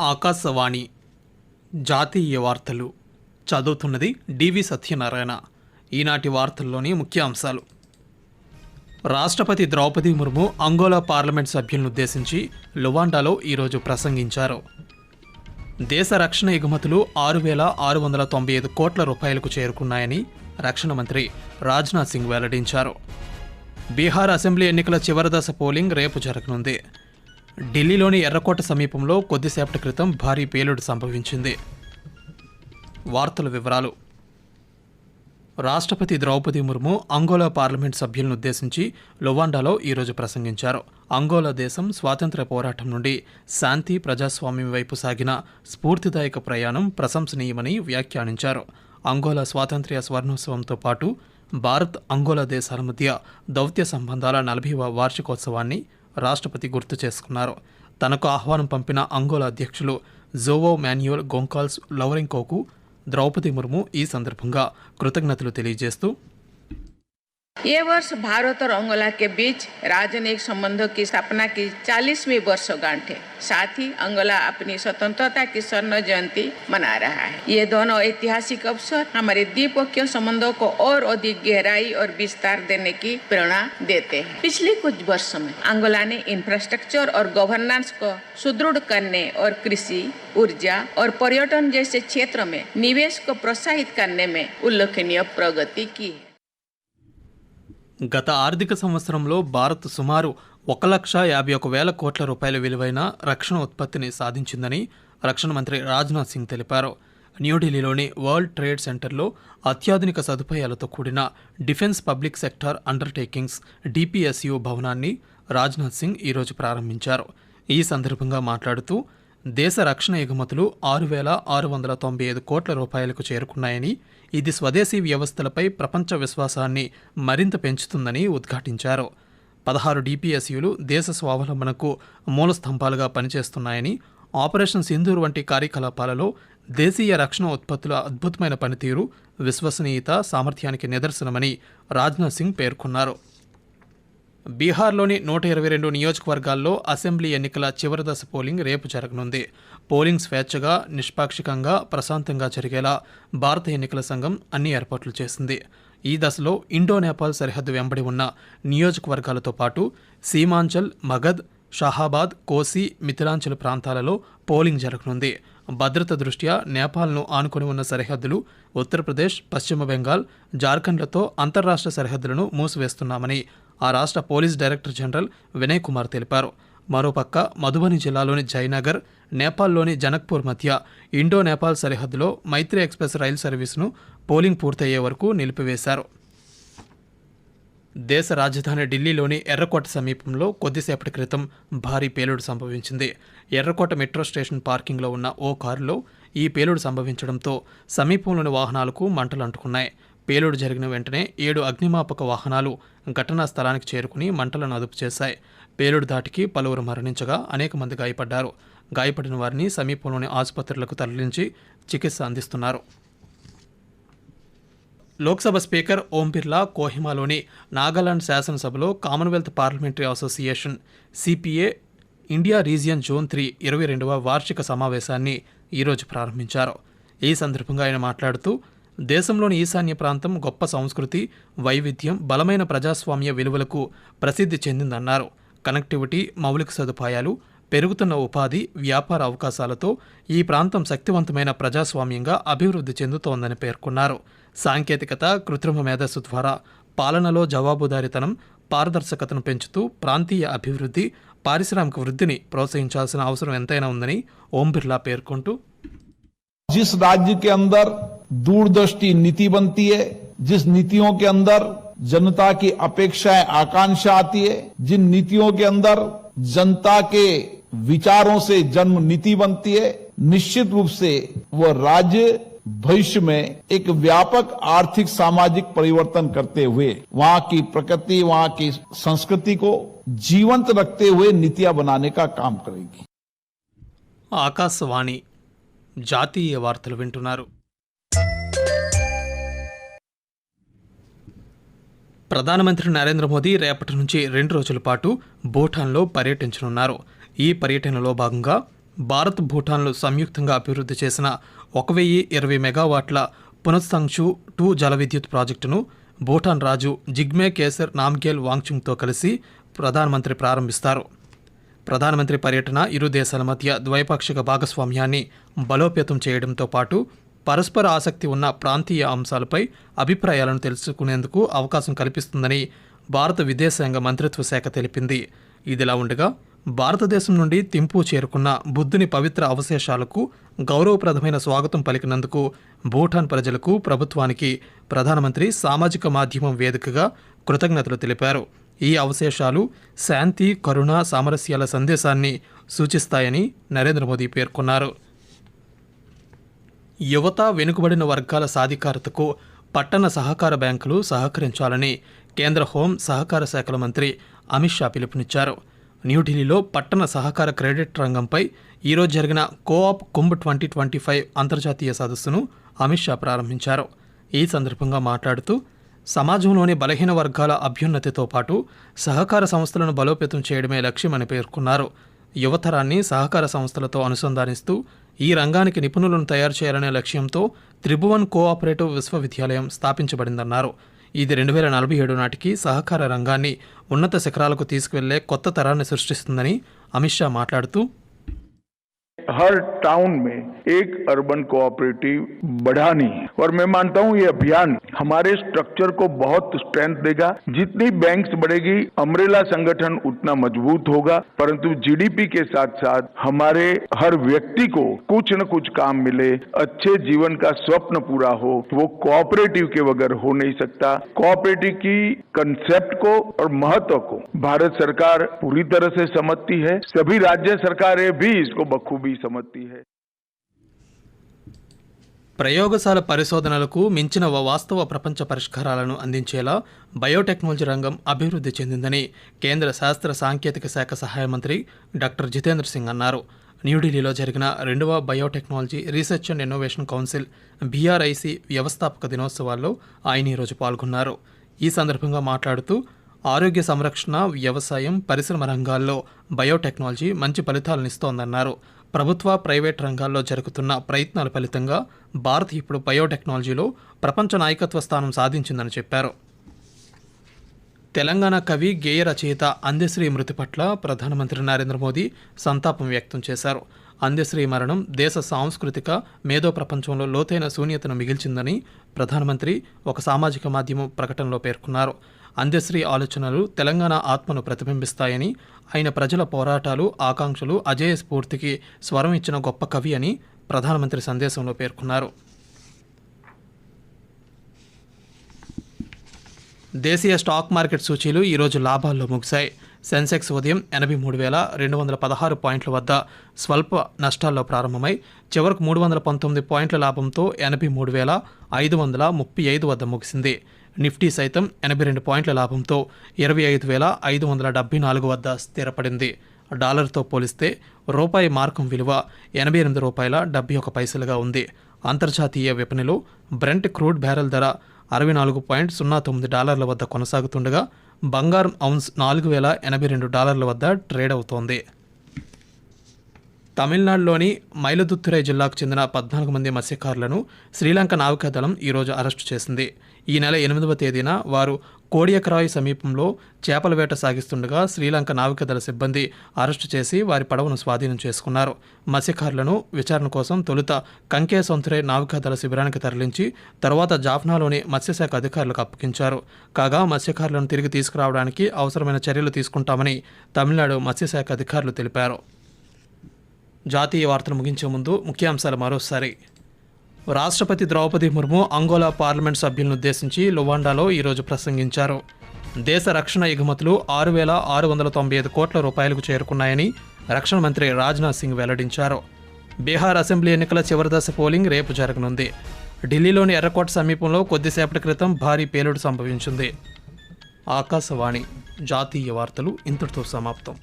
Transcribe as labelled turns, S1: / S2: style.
S1: ఆకాశవాణి జాతీయ వార్తలు. చదువుతున్నది డివి సత్యనారాయణ. ఈనాటి వార్తల్లోని ముఖ్య అంశాలు రాష్ట్రపతి ద్రౌపది ముర్ము అంగోలా పార్లమెంట్ సభ్యులను ఉద్దేశించి లువాండాలో ఈరోజు ప్రసంగించారు. దేశ రక్షణ ఎగుమతులు ఆరు వేల ఆరు వందల తొంభై ఐదు కోట్ల రూపాయలకు చేరుకున్నాయని రక్షణ మంత్రి రాజ్నాథ్ సింగ్ వెల్లడించారు. బీహార్ అసెంబ్లీ ఎన్నికల చివరి దశ పోలింగ్ రేపు జరగనుంది. ఢిల్లీలోని ఎర్రకోట సమీపంలో కొద్దిసేపటి క్రితం భారీ పేలుడు సంభవించింది. వార్తల వివరాలు. రాష్ట్రపతి ద్రౌపది ముర్ము అంగోలా పార్లమెంట్ సభ్యులను ఉద్దేశించి లువాండాలో ఈరోజు ప్రసంగించారు. అంగోలా దేశం స్వాతంత్ర్య పోరాటం నుండి శాంతి ప్రజాస్వామ్యం వైపు సాగిన స్ఫూర్తిదాయక ప్రయాణం ప్రశంసనీయమని వ్యాఖ్యానించారు. అంగోలా స్వాతంత్ర్య స్వర్ణోత్సవంతో పాటు భారత్ అంగోలా దేశాల మధ్య దౌత్య సంబంధాల నలభైవ వార్షికోత్సవాన్ని రాష్ట్రపతి గుర్తు చేసుకున్నారు. తనకు ఆహ్వానం పంపిన అంగోలా అధ్యక్షులు జోవో మాన్యువల్ గోంకాల్స్ లవరింకోకు ద్రౌపది ముర్ము ఈ సందర్భంగా కృతజ్ఞతలు తెలియజేస్తూ
S2: ये वर्ष भारत और अंगोला के बीच राजनयिक संबंधों की स्थापना की 40वीं वर्षगांठ है। साथ ही अंगोला अपनी स्वतंत्रता की स्वर्ण जयंती मना रहा है। ये दोनों ऐतिहासिक अवसर हमारे द्विपक्षीय संबंधों को और अधिक गहराई और विस्तार देने की प्रेरणा देते हैं। पिछले कुछ वर्षों में अंगोला ने इंफ्रास्ट्रक्चर और गवर्नेंस को सुदृढ़ करने और कृषि, ऊर्जा और पर्यटन जैसे क्षेत्र में निवेश को प्रोत्साहित करने में उल्लेखनीय प्रगति की है।
S1: గత ఆర్థిక సంవత్సరంలో భారత్ సుమారు ఒక లక్ష యాభై ఒక వేల కోట్ల రూపాయల విలువైన రక్షణ ఉత్పత్తిని సాధించిందని రక్షణ మంత్రి రాజ్నాథ్ సింగ్ తెలిపారు. న్యూఢిల్లీలోని వరల్డ్ ట్రేడ్ సెంటర్లో అత్యాధునిక సదుపాయాలతో కూడిన defence public sector undertakings DPSU భవనాన్ని రాజ్నాథ్ సింగ్ ఈరోజు ప్రారంభించారు. ఈ సందర్భంగా మాట్లాడుతూ దేశ రక్షణ ఎగుమతులు ఆరు వేల ఆరు వందల తొంభై ఐదు కోట్ల రూపాయలకు చేరుకున్నాయని ఇది స్వదేశీ వ్యవస్థలపై ప్రపంచ విశ్వాసాన్ని మరింత పెంచుతుందని ఉద్ఘాటించారు. పదహారు డిపిఎస్యులు దేశ స్వావలంబనకు మూల స్తంభాలుగా పనిచేస్తున్నాయని ఆపరేషన్ సింధూర్ వంటి కార్యకలాపాలలో దేశీయ రక్షణ ఉత్పత్తుల అద్భుతమైన పనితీరు విశ్వసనీయత సామర్థ్యానికి నిదర్శనమని రాజ్నాథ్ సింగ్ పేర్కొన్నారు. బీహార్లోని నూట ఇరవై రెండు నియోజకవర్గాల్లో అసెంబ్లీ ఎన్నికల చివరి దశ పోలింగ్ రేపు జరగనుంది. పోలింగ్ స్వేచ్ఛగా నిష్పాక్షికంగా ప్రశాంతంగా జరిగేలా భారత ఎన్నికల సంఘం అన్ని ఏర్పాట్లు చేసింది. ఈ దశలో ఇండో నేపాల్ సరిహద్దు వెంబడి ఉన్న నియోజకవర్గాలతో పాటు సీమాంచల్ మగధ్ షహాబాద్ కోసి మిథిలాంచల్ ప్రాంతాలలో పోలింగ్ జరగనుంది. భద్రత దృష్ట్యా నేపాల్ను ఆనుకొని ఉన్న సరిహద్దులు ఉత్తరప్రదేశ్ పశ్చిమ బెంగాల్ జార్ఖండ్లతో అంతర్రాష్ట్ర సరిహద్దులను మూసివేస్తున్నామని ఆ రాష్ట్ర police director general Vinay Kumar తెలిపారు. మరోపక్క మధుబని జిల్లాలోని జయనగర్ నేపాల్లోని జనక్పూర్ మధ్య ఇండో నేపాల్ సరిహద్దులో మైత్రి ఎక్స్ప్రెస్ రైలు సర్వీసును పోలింగ్ పూర్తయ్యే వరకు నిలిపివేశారు. దేశ రాజధాని ఢిల్లీలోని ఎర్రకోట సమీపంలో కొద్దిసేపటి క్రితం భారీ పేలుడు సంభవించింది. ఎర్రకోట మెట్రో స్టేషన్ పార్కింగ్లో ఉన్న ఓ కారులో ఈ పేలుడు సంభవించడంతో సమీపంలోని వాహనాలకు మంటలు అంటుకున్నాయి పేలుడు జరిగిన వెంటనే ఏడు అగ్నిమాపక వాహనాలు ఘటనా స్థలానికి చేరుకుని మంటలను అదుపు చేశాయి. పేలుడు దాటికి పలువురు మరణించగా అనేక మంది గాయపడ్డారు. గాయపడిన వారిని సమీపంలోని ఆసుపత్రులకు తరలించి చికిత్స అందిస్తున్నారు. లోక్సభ స్పీకర్ ఓం బిర్లా కోహిమాలోని నాగాలాండ్ శాసనసభలో Commonwealth parliamentary association CPA India region zone three ఇరవై రెండవ వార్షిక సమావేశాన్ని ఈరోజు ప్రారంభించారు. ఈ సందర్భంగా ఆయన మాట్లాడుతూ దేశంలోని ఈశాన్య ప్రాంతం గొప్ప సంస్కృతి వైవిధ్యం బలమైన ప్రజాస్వామ్య విలువలకు ప్రసిద్ధి చెందిందన్నారు కనెక్టివిటీ మౌలిక సదుపాయాలు పెరుగుతున్న ఉపాధి వ్యాపార అవకాశాలతో ఈ ప్రాంతం శక్తివంతమైన ప్రజాస్వామ్యంగా అభివృద్ధి చెందుతోందని పేర్కొన్నారు సాంకేతికత కృత్రిమ మేధస్సు ద్వారా పాలనలో జవాబుదారీతనం పారదర్శకతను పెంచుతూ ప్రాంతీయ అభివృద్ధి పారిశ్రామిక వృద్ధిని ప్రోత్సహించాల్సిన అవసరం ఎంతైనా ఉందని ఓం బిర్లా పేర్కొంటూ
S3: जिस राज्य के अंदर दूरदृष्टि नीति बनती है जिस नीतियों के अंदर जनता की अपेक्षाएं आकांक्षा आती है जिन नीतियों के अंदर जनता के विचारों से जन्म नीति बनती है निश्चित रूप से वह राज्य भविष्य में एक व्यापक आर्थिक सामाजिक परिवर्तन करते हुए वहां की प्रकृति वहां की संस्कृति को जीवंत रखते हुए नीतियां बनाने का काम करेगी
S1: ఆకాశవాణి జాతీయ వార్తలు వింటున్నారు ప్రధానమంత్రి నరేంద్ర మోదీ రేపటి నుంచి రెండు రోజుల పాటు భూటాన్లో పర్యటించనున్నారు. ఈ పర్యటనలో భాగంగా భారత్ భూటాన్లు సంయుక్తంగా అభివృద్ధి చేసిన ఒక వెయ్యి ఇరవై మెగావాట్ల పునఃసంక్షు టూ జల విద్యుత్ ప్రాజెక్టును భూటాన్ రాజు జిగ్మే కేసర్ నామ్గేల్ వాంగ్చుంగ్తో కలిసి ప్రధానమంత్రి ప్రారంభిస్తారు. ప్రధానమంత్రి పర్యటన ఇరు దేశాల మధ్య ద్వైపాక్షిక భాగస్వామ్యాన్ని బలోపేతం చేయడంతో పాటు పరస్పర ఆసక్తి ఉన్న ప్రాంతీయ అంశాలపై అభిప్రాయాలను తెలుసుకునేందుకు అవకాశం కల్పిస్తుందని భారత విదేశాంగ మంత్రిత్వ శాఖ తెలిపింది. ఇదిలా ఉండగా భారతదేశం నుండి తింపు చేరుకున్న బుద్ధుని పవిత్ర అవశేషాలకు గౌరవప్రదమైన స్వాగతం పలికినందుకు భూటాన్ ప్రజలకు ప్రభుత్వానికి ప్రధానమంత్రి సామాజిక మాధ్యమం వేదికగా కృతజ్ఞతలు తెలిపారు. ఈ అవశేషాలు శాంతి కరుణ సామరస్యాల సందేశాన్ని సూచిస్తాయని నరేంద్ర మోదీ పేర్కొన్నారు. యువత వెనుకబడిన వర్గాల సాధికారతకు పట్టణ సహకార బ్యాంకులు సహకరించాలని కేంద్ర హోం సహకార శాఖల మంత్రి అమిత్ షా పిలుపునిచ్చారు. న్యూఢిల్లీలో పట్టణ సహకార క్రెడిట్ రంగంపై ఈరోజు జరిగిన coop Kumbh twenty twenty five అంతర్జాతీయ సదస్సును అమిత్ షా ప్రారంభించారు. ఈ సందర్భంగా మాట్లాడుతూ సమాజంలోని బలహీన వర్గాల అభ్యున్నతితో పాటు సహకార సంస్థలను బలోపేతం చేయడమే లక్ష్యమని పేర్కొన్నారు. యువతరాన్ని సహకార సంస్థలతో అనుసంధానిస్తూ ఈ రంగానికి నిపుణులను తయారు చేయాలనే లక్ష్యంతో త్రిభువన్ కోఆపరేటివ్ విశ్వవిద్యాలయం స్థాపించబడిందన్నారు. ఇది రెండు వేల నలభై ఏడు నాటికి సహకార రంగాన్ని ఉన్నత శిఖరాలకు తీసుకువెళ్ళే కొత్త తరాన్ని సృష్టిస్తుందని అమిత్ షా మాట్లాడుతూ
S4: हर टाउन में एक अर्बन कोऑपरेटिव बढ़ानी है। और मैं मानता हूँ ये अभियान हमारे स्ट्रक्चर को बहुत स्ट्रेंथ देगा। जितनी बैंक्स बढ़ेगी अमरेला संगठन उतना मज़बूत होगा। परंतु जीडीपी के साथ साथ हमारे हर व्यक्ति को कुछ न कुछ काम मिले, अच्छे जीवन का स्वप्न पूरा हो, वो कोऑपरेटिव के बगैर हो नहीं सकता। कोऑपरेटिव की कंसेप्ट को और महत्व को भारत सरकार पूरी तरह से समझती है। सभी राज्य सरकारें भी इसको बखूबी समझती है
S1: ప్రయోగశాల పరిశోధనలకు మించిన ఓ వాస్తవ ప్రపంచ పరిష్కారాలను అందించేలా బయోటెక్నాలజీ రంగం అభివృద్ధి చెందిందని కేంద్ర శాస్త్ర సాంకేతిక శాఖ సహాయ మంత్రి డాక్టర్ జితేంద్ర సింగ్ అన్నారు న్యూఢిల్లీలో జరిగిన రెండవ biotechnology research and innovation council BRIC వ్యవస్థాపక దినోత్సవాల్లో ఆయన ఈరోజు పాల్గొన్నారు ఈ సందర్భంగా మాట్లాడుతూ ఆరోగ్య సంరక్షణ వ్యవసాయం పరిశ్రమ రంగాల్లో బయోటెక్నాలజీ మంచి ఫలితాలనిస్తోందన్నారు ప్రభుత్వ ప్రైవేట్ రంగాల్లో జరుగుతున్న ప్రయత్నాల ఫలితంగా భారత్ ఇప్పుడు బయోటెక్నాలజీలో ప్రపంచ నాయకత్వ స్థానం సాధించిందని చెప్పారు. తెలంగాణ కవి గేయ రచయిత అందశ్రీ మృతి పట్ల ప్రధానమంత్రి నరేంద్ర మోదీ సంతాపం వ్యక్తం చేశారు. అందశ్రీ మరణం దేశ సాంస్కృతిక మేధో ప్రపంచంలో లోతైన శూన్యతను మిగిల్చిందని ప్రధానమంత్రి ఒక సామాజిక మాధ్యమం ప్రకటనలో పేర్కొన్నారు. అందశ్రీ ఆలోచనలు తెలంగాణ ఆత్మను ప్రతిబింబిస్తాయని ఆయన ప్రజల పోరాటాలు ఆకాంక్షలు అజేయ స్ఫూర్తికి స్వరం ఇచ్చిన గొప్ప కవి అని ప్రధానమంత్రి సందేశంలో పేర్కొన్నారు. దేశీయ స్టాక్ మార్కెట్ సూచీలు ఈరోజు లాభాల్లో ముగిశాయి. సెన్సెక్స్ ఉదయం ఎనభై మూడు వేల రెండు వందల పదహారు పాయింట్ల వద్ద స్వల్ప నష్టాల్లో ప్రారంభమై చివరకు మూడు వందల పంతొమ్మిది పాయింట్ల లాభంతో ఎనభై మూడు వేల ఐదు వందల ముప్పై ఐదు వద్ద ముగిసింది. నిఫ్టీ సైతం ఎనభై రెండు పాయింట్ల లాభంతో ఇరవై ఐదు వేల ఐదు వందల డెబ్బై నాలుగు వద్ద స్థిరపడింది. డాలర్తో పోలిస్తే రూపాయి మార్కం విలువ ఎనభై ఎనిమిది రూపాయల డెబ్బై ఒక పైసలుగా ఉంది. అంతర్జాతీయ విపణిలో బ్రెంట్ క్రూడ్ బ్యారెల్ ధర అరవై నాలుగు పాయింట్ సున్నా తొమ్మిది డాలర్ల వద్ద కొనసాగుతుండగా బంగారం ఔన్స్ నాలుగు వేల ఎనభై రెండు డాలర్ల వద్ద ట్రేడ్ అవుతోంది. తమిళనాడులోని మైలదుత్తురై జిల్లాకు చెందిన పద్నాలుగు మంది మత్స్యకారులను శ్రీలంక నావికాదళం ఈరోజు అరెస్టు చేసింది. ఈ నెల ఎనిమిదవ తేదీన వారు కోడియకరాయి సమీపంలో చేపల వేట సాగిస్తుండగా శ్రీలంక నావికాదళ సిబ్బంది అరెస్టు చేసి వారి పడవను స్వాధీనం చేసుకున్నారు. మత్స్యకారులను విచారణ కోసం తొలుత కంకే సొంతరే నావికాదళ శిబిరానికి తరలించి తర్వాత జాఫ్నాలోని మత్స్యశాఖ అధికారులకు అప్పగించారు. కాగా మత్స్యకారులను తిరిగి తీసుకురావడానికి అవసరమైన చర్యలు తీసుకుంటామని తమిళనాడు మత్స్యశాఖ అధికారులు తెలిపారు. జాతీయ వార్తలు ముగించే ముందు ముఖ్యాంశాలు మరోసారి. రాష్ట్రపతి ద్రౌపది ముర్ము అంగోలా పార్లమెంట్ సభ్యులను ఉద్దేశించి లువాండాలో ఈరోజు ప్రసంగించారు. దేశ రక్షణ ఎగుమతులు ఆరు వేల ఆరు వందల తొంభై ఐదు కోట్ల రూపాయలకు చేరుకున్నాయని రక్షణ మంత్రి రాజ్నాథ్ సింగ్ వెల్లడించారు. బీహార్ అసెంబ్లీ ఎన్నికల చివరి దశ పోలింగ్ రేపు జరగనుంది. ఢిల్లీలోని ఎర్రకోట సమీపంలో కొద్దిసేపటి క్రితం భారీ పేలుడు సంభవించింది. ఆకాశవాణి జాతీయ వార్తలు ఇంతటితో సమాప్తం.